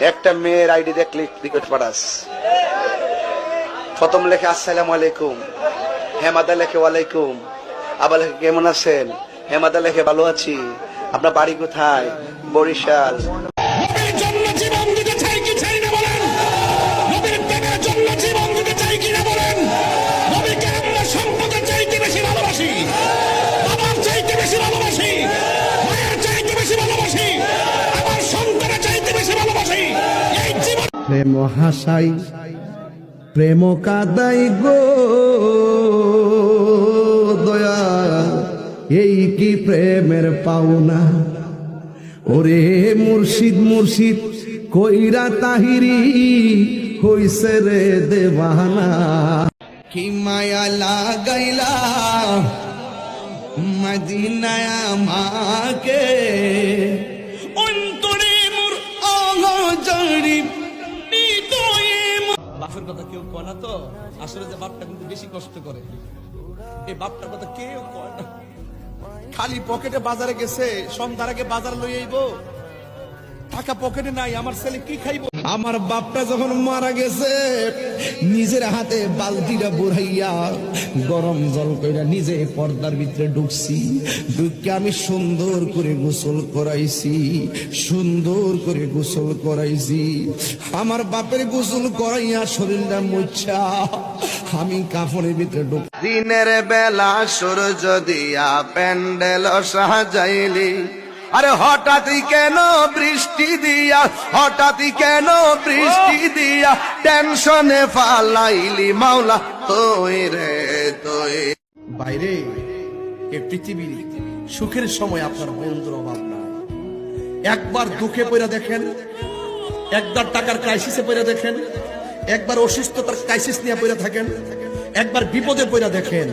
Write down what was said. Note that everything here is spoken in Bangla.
একটা মেয়ের আইডি দেখলে ক্রিকেট পাঠাস। প্রথম লেখে, আসসালাম আলাইকুম। হেমাদা লেখে, ওয়ালাইকুম। আবার লেখে, কেমন আছেন? হেমাদা লেখে, ভালো আছি। আপনার বাড়ি কোথায়? বরিশাল। প্রেম হাসাই, প্রেম কাদাই গো। দয়া, এই কি প্রেমের পাওনা? ওরে মুর্শিদ মুর্শিদ, কইরা তাহিরি হইছে রে দেবানা। কি মায়া লাগাইলা মদিনায় আমাকে। বাপের কথা কেউ কয় না তো? আসলে যে বাপটা কিন্তু বেশি কষ্ট করে। এই বাপটার কথা কেউ কয় না। খালি পকেটে বাজারে গেছে, সন্ধ্যার আগে বাজার লই টাকা পকেটে নাই, আমার ছেলে কি খাইব? আমার বাপটা যখন মারা গেছে, নিজের হাতে বালতিটা বুড়াইয়া গরম জল কইরা নিজে পর্দার ভিতরে ঢুকছি। ঢুকে আমি সুন্দর করে গোসল করাইছি, সুন্দর করে গোসল করাইছি। আমার বাপের গোসল করাইয়া শরীরটা মুচ্ছা আমি কাপড়ের ভিতরে ঢুক দিনের বেলা সূর্য দিয়া প্যান্ডেল সাজাইলি। আরে হঠাৎই কেন বৃষ্টি দিয়া, হঠাৎই কেন বৃষ্টি দিয়া টেনশনে ফালাইলি মাওলা তুই রে তুই বাইরে, এ পৃথিবীর সুখের সময় আপনার বন্ধুর অভাব একবার দুঃখে পড়ে দেখেন, একবার টাকার ক্রাইসিসে পড়ে দেখেন, একবার অসুস্থতার ক্রাইসিস নিয়ে পড়ে থাকেন, একবার বিপদে পড়ে দেখেন।